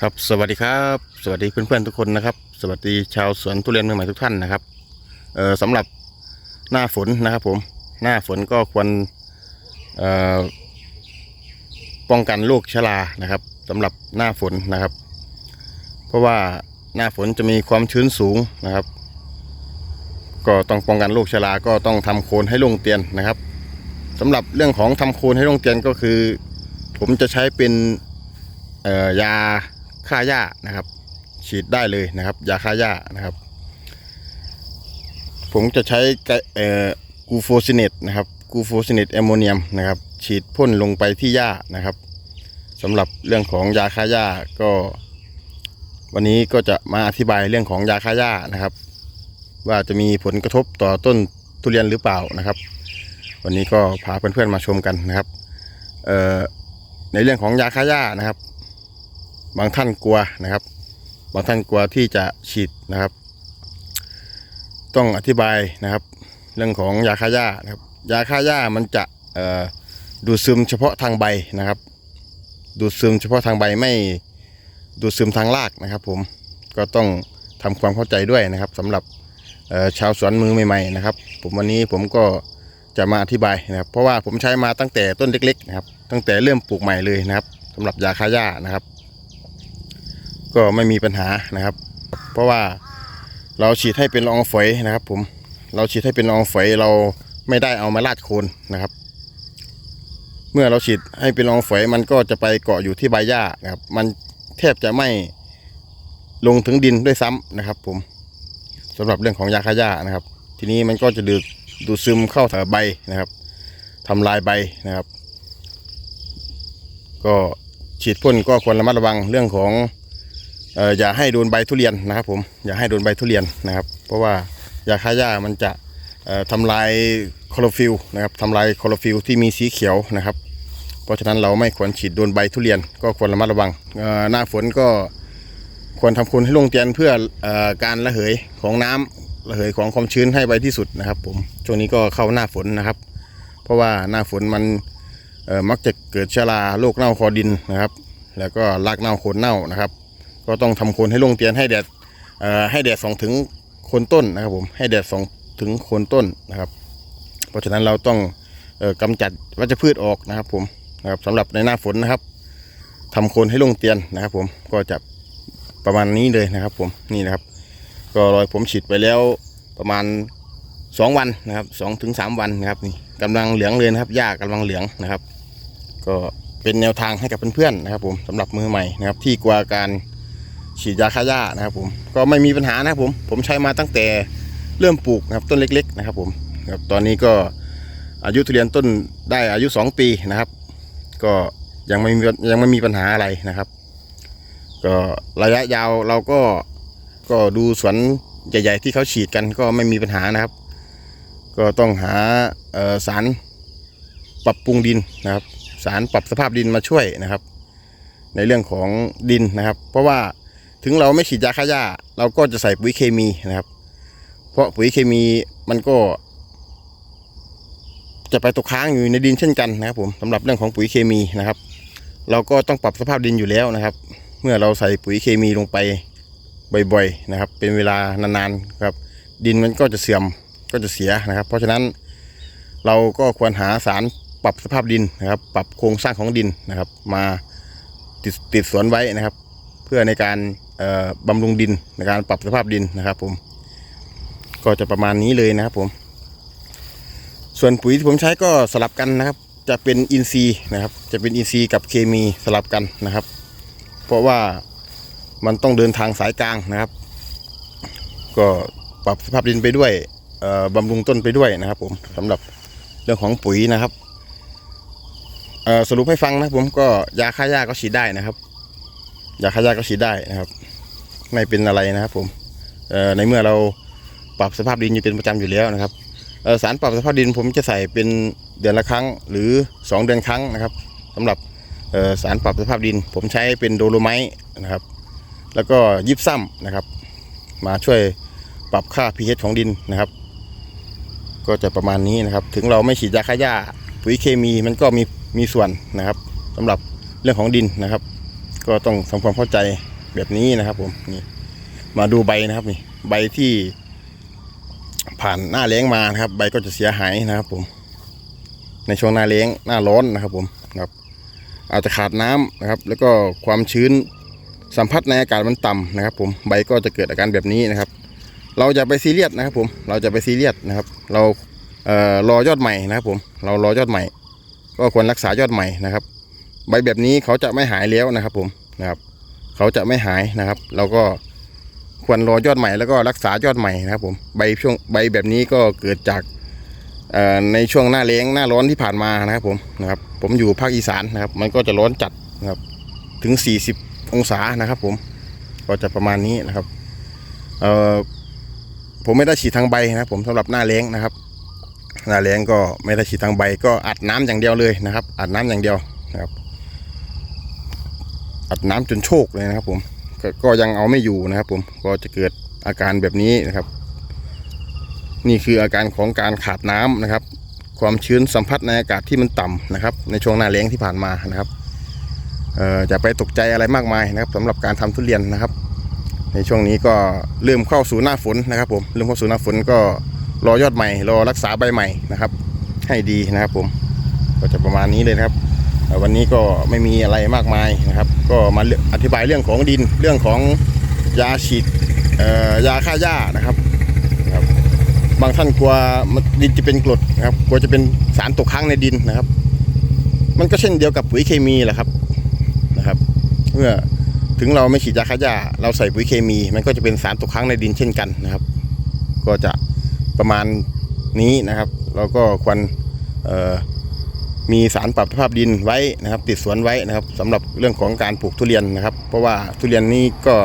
ครับสวัสดีครับ สวัสดีเพื่อนๆทุกคนนะครับ สวัสดีชาวสวนทุเรียนมือใหม่ทุกท่านนะครับเอ่อสำหรับหน้าฝนนะครับผมหน้าฝนก็ควรเอ่อป้องกันโรคชรานะครับสำหรับหน้าฝนนะครับ เพราะว่าหน้าฝนจะมีความชื้นสูงนะครับ ก็ต้องป้องกันโรคชราก็ต้องทำโคนให้ลงเตียนนะครับสำหรับเรื่องของทำโคนให้ลงเตียนก็คือ ผมจะใช้เป็นยา ฆ่าหญ้านะครับ ฉีดได้เลยนะครับยาฆ่าหญ้านะครับ ผมจะใช้กูโฟซิเนตนะครับกูโฟซิเนตแอมโมเนียมนะครับ ฉีดพ่นลงไปที่หญ้านะครับสำหรับเรื่องของยาฆ่าหญ้าก็ วันนี้ก็จะมาอธิบายเรื่องของยาฆ่าหญ้านะครับ ว่าจะมีผลกระทบต่อต้นทุเรียนหรือเปล่านะครับ วันนี้ก็พาเพื่อนๆมาชมกันนะครับในเรื่องของยาฆ่าหญ้านะครับ บางท่านกลัวนะครับ บางท่านกลัวที่จะฉีดนะครับ ต้องอธิบายนะครับ เรื่องของยาฆ่าหญ้านะครับ ยาฆ่าหญ้ามันจะดูดซึมเฉพาะทางใบนะครับ ดูดซึมเฉพาะทางใบไม่ดูดซึมทางรากนะครับ ผมก็ต้องทำความเข้าใจด้วยนะครับสำหรับชาวสวนมือใหม่ๆนะครับ ผมวันนี้ผมก็จะมาอธิบายนะครับ เพราะว่าผมใช้มาตั้งแต่ต้นเล็กๆนะครับ ตั้งแต่เริ่มปลูกใหม่เลยนะครับสำหรับยาฆ่าหญ้านะครับ ก็ไม่มีปัญหานะครับ เพราะว่าเราฉีดให้เป็นละอองฝอยนะครับ ผมเราฉีดให้เป็นละอองฝอยเราไม่ได้เอามาลาดโคนนะครับ เมื่อเราฉีดให้เป็นละอองฝอยมันก็จะไปเกาะอยู่ที่ใบหญ้านะครับ มันแทบจะไม่ลงถึงดินด้วยซ้ำนะครับ ผมสำหรับเรื่องของยาฆ่าหญ้านะครับ ทีนี้มันก็จะดูดดูดซึมเข้าถึงใบนะครับทำลายใบนะครับ ก็ฉีดพ่นก็ควรระมัดระวังเรื่องของ อย่าให้โดนใบทุเรียนนะครับ ผมอย่าให้โดนใบทุเรียนนะครับ เพราะว่ายาฆ่าหญ้ามันจะเอ่อทำลายคลอโรฟิลนะครับทำลายคลอโรฟิลที่มีสีเขียวนะครับ เพราะฉะนั้นเราไม่ควรฉีดโดนใบทุเรียน ก็ควรระมัดระวังหน้าฝนก็ควรทำโคนให้ลงเตียนเพื่ออการระเหยของน้ำระเหยของความชื้นให้ไวที่สุดนะครับ ผมช่วงนี้ก็เข้าหน้าฝนนะครับ เพราะว่าหน้าฝนมันมักจะเกิดชื้อราโรคเน่าคอดินนะครับ แล้วก็รากเน่าโคนเน่านะครับ ก็ต้องทำโคนให้ลงเตียนให้แดดให้แดดส่องถึงโคนต้นนะครับผมให้แดดส่องถึงโคนต้นนะครับ เพราะฉะนั้นเราต้องออกำจัดวัชพืชออกนะครับผมนะครับสำหรับในหน้าฝนนะครับทำโคนให้ลงเตียนนะครับ ผมก็จะประมาณนี้เลยนะครับ ผมนี่นะครับ ก็รอยผมฉีดไปแล้วประมาณสองวันนะครับสองถึงสามวันนะครับนี่กำลังเหลืองเลยนะครับหญ้ากำลังเหลืองนะครับ ก็เป็นแนวทางให้กับเพื่อนๆนะครับ ผมสำหรับมือใหม่นะครับ ที่กลัวการ ฉีดยาฆ่าหญ้านะครับผมก็ไม่มีปัญหานะครับผมผมใช้มาตั้งแต่เริ่มปลูกนะครับต้นเล็กๆนะครับผมครับตอนนี้ก็อายุทุเรียนต้นได้อายุ 2 ปีนะครับ ก็ยังไม่มียังไม่มีปัญหาอะไรนะครับ ก็ระยะยาวเราก็ก็ดูสวนใหญ่ๆที่เขาฉีดกันก็ไม่มีปัญหานะครับ ก็ต้องหาสารปรับปรุงดินนะครับ สารปรับสภาพดินมาช่วยนะครับ ในเรื่องของดินนะครับ เพราะว่า ถึงเราไม่ฉีดยาฆ่าหญ้า เราก็จะใส่ปุ๋ยเคมีนะครับ เพราะปุ๋ยเคมีมันก็ จะไปตกค้างอยู่ในดินเช่นกันนะครับ ผมสำหรับเรื่องของปุ๋ยเคมีนะครับ เราก็ต้องปรับสภาพดินอยู่แล้วนะครับ เมื่อเราใส่ปุ๋ยเคมีลงไปบ่อยๆนะครับ เป็นเวลานานๆครับ ดินมันก็จะเสื่อมก็จะเสียนะครับ เพราะฉะนั้นเราก็ควรหาสารปรับสภาพดินนะครับ ปรับโครงสร้างของดินนะครับ มาติดติดสวนไว้นะครับ เพื่อในการบำรุงดินในการปรับสภาพดินนะครับ ผม ก็จะประมาณนี้เลยนะครับผม ส่วนปุ๋ยที่ผมใช้ก็สลับกันนะครับ จะเป็นอินทรีย์นะครับ จะเป็นอินทรีย์กับเคมีสลับกันนะครับ เพราะว่ามันต้องเดินทางสายกลางนะครับ ก็ปรับสภาพดินไปด้วยบำรุงต้นไปด้วยนะครับ ผมสำหรับเรื่องของปุ๋ยนะครับสรุปให้ฟังนะผมก็ยาฆ่าหญ้าก็ฉีดได้นะครับ ยาฆ่าหญ้าก็ฉีดได้นะครับ ไม่เป็นอะไรนะครับ ผมในเมื่อเราปรับสภาพดินอยู่เป็นประจำอยู่แล้วนะครับสารปรับสภาพดินผมจะใส่เป็นเดือนละครั้ง หรือ 2 เดือนครั้งนะครับสำหรับสารปรับสภาพดิน ผมใช้เป็นโดโลไมต์นะครับ แล้วก็ยิบซ้ำนะครับ มาช่วยปรับค่า pH ของดินนะครับ ก็จะประมาณนี้นะครับ ถึงเราไม่ฉีดยาฆ่าหญ้าปุ๋ยเคมีมันก็มีมีส่วนนะครับสำหรับเรื่องของดินนะครับ ก็ต้องทำความเข้าใจแบบนี้นะครับผมนี่มาดูใบนะครับนี่ใบที่ผ่านหน้าแล้งมานะครับ ใบก็จะเสียหายนะครับ ผม ในช่วงหน้าแล้งหน้าร้อนนะครับ ผมครับ อาจจะขาดน้ำนะครับ แล้วก็ความชื้นสัมผัสในอากาศมันต่ำนะครับ ผมใบก็จะเกิดอาการแบบนี้นะครับ เราจะไปซีเรียสนะครับผมเราจะไปซีเรียสนะครับ เราเอ่อรอยอดใหม่นะครับ ผมเรารอยอดใหม่ ก็ควรรักษายอดใหม่นะครับ ใบแบบนี้เขาจะไม่หายแล้วนะครับ ผมนะครับ เขาจะไม่หายนะครับ เราก็ควรรอยอดใหม่แล้วก็รักษายอดใหม่นะครับ ผมใบช่วงใบแบบนี้ก็เกิดจากในช่วงหน้าแล้งหน้าร้อนที่ผ่านมานะครับ ผมนะครับ ผมอยู่ภาคอีสานนะครับ มันก็จะร้อนจัดนะครับ ถึง 40 องศานะครับ ผมก็จะประมาณนี้นะครับผมไม่ได้ฉีดทางใบนะครับ ผมสำหรับหน้าแล้งนะครับ หน้าแล้งก็ไม่ได้ฉีดทางใบก็อัดน้ำอย่างเดียวเลยนะครับ อัดน้ำอย่างเดียวนะครับ อัดน้ำจนโชกเลยนะครับผมกก็ยังเอาไม่อยู่นะครับผมก็จะเกิดอาการแบบนี้นะครับ นี่คืออาการของการขาดน้ำนะครับ ความชื้นสัมผัสในอากาศที่มันต่ำนะครับ ในช่วงหน้าแล้งที่ผ่านมานะครับจะไปตกใจอะไรมากมายนะครับสำหรับการทำทุเรียนนะครับ ในช่วงนี้ก็เริ่มเข้าสู่หน้าฝนนะครับ ผมเริ่มเข้าสู่หน้าฝนก็รอยอดใหม่ รอรักษาใบใหม่นะครับ ให้ดีนะครับผมก็จะประมาณนี้เลยครับ วันนี้ก็ไม่มีอะไรมากมายนะครับ ก็มาอธิบายเรื่องของดินเรื่องของยาฉีดยาฆ่าหญ้านะครับครับ บางท่านกลัวมดินจะเป็นกรดนะครับกลัวจะเป็นสารตกค้างในดินนะครับ มันก็เช่นเดียวกับปุ๋ยเคมีแหละครับนะครับเมื่อถึงเราไม่ฉีดยาฆ่าหญ้าเราใส่ปุ๋ยเคมี มันก็จะเป็นสารตกค้างในดินเช่นกันนะครับ ก็จะประมาณนี้นะครับ เราก็ควรเอ่อ มีสารปรับสภาพดินไว้นะครับ ติดสวนไว้นะครับสำหรับเรื่องของการปลูกทุเรียนนะครับ เพราะว่าทุเรียนนี้ก็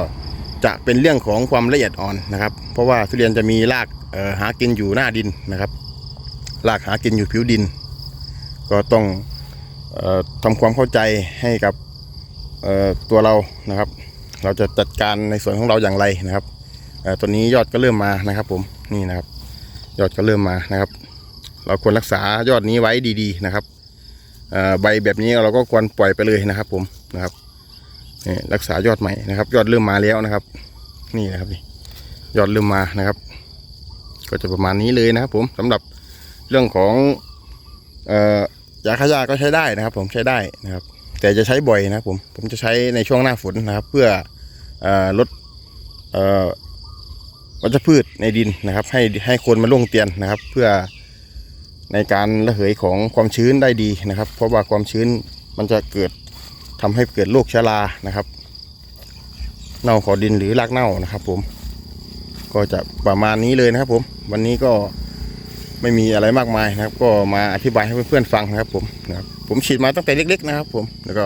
จะเป็นเรื่องของความละเอียดอ่อนนะครับ เพราะว่าทุเรียนจะมีรากหากินอยู่หน้าดินนะครับรากหากินอยู่ผิวดิน ก็ต้องออทำความเข้าใจให้กับตัวเรานะครับ เราจะจัดการในส่วนของเราอย่างไรนะครับตัวนี้ยอดก็เริ่มมานะครับ ผมนี่นะครับ ยอดก็เริ่มมานะครับ เราควรรักษายอดนี้ไว้ดี ๆ นะครับ ใบแบบนี้เราก็ควรปล่อยไปเลยนะครับ ผมนะครับรักษายอดใหม่นะครับ ยอดเริ่มมาแล้วนะครับ นี่นะครับนี่ยอดเริ่มมานะครับ ก็จะประมาณนี้เลยนะครับ ผมสำหรับเรื่องของออยาฆ่าก็ใช้ได้นะครับ ผมใช้ได้นะครับ แต่จะใช้บ่อยนะครับ ผมผมจะใช้ในช่วงหน้าฝนนะครับ เพื่ออลดวัชพืชในดินนะครับ ให้ให้คนมาล่วงเตียนนะครับ เพื่อ ในการระเหยของความชื้นได้ดีนะครับ เพราะว่าความชื้นมันจะเกิดทำให้เกิดโรคชรา นะครับ เน่าขอดินหรือรากเน่านะครับ ผม ก็จะประมาณนี้เลยนะครับ ผม วันนี้ก็ไม่มีอะไรมากมายนะครับ ก็มาอธิบายให้เพื่อนๆฟังนะครับ ผมนะครับ ผมฉีดมาตั้งแต่เล็ก ๆ นะครับ ผม แล้วก็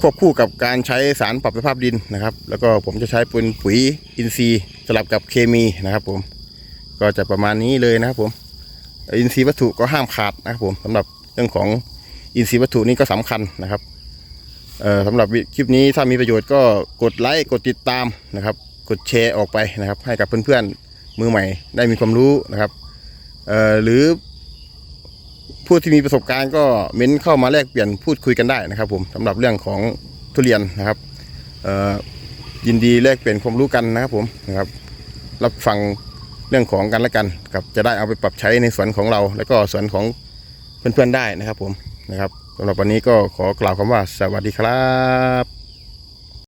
ควบคู่กับการใช้สารปรับสภาพดินนะครับ แล้วก็ผมจะใช้ปุ๋ยปุ๋ยอินทรีย์สลับกับเคมีนะครับ ผม ก็จะประมาณนี้เลยนะครับผม อินทรีย์วัตถุก็ห้ามขาดนะครับผมสำหรับเรื่องของอินทรีย์วัตถุนี่ก็สำคัญนะครับสำหรับคลิปนี้ถ้ามีประโยชน์ก็กดไลค์กดติดตามนะครับ กดแชร์ออกไปนะครับ ให้กับเพื่อนๆมือใหม่ได้มีความรู้นะครับหรือผู้ที่มีประสบการณ์ก็เม้นเข้ามาแลกเปลี่ยนพูดคุยกันได้นะครับ ผมสำหรับเรื่องของทุเรียนนะครับยินดีแลกเปลี่ยนความรู้กันนะครับผมนะครับ รับฟัง รื่องของกันและกันกับจะได้เอาไปปรับใช้ในสวนของเรา และก็สวนของเพื่อนๆได้นะครับผมนะครับสำหรับวันนี้ก็ขอกล่าวคำว่าสวัสดีครับ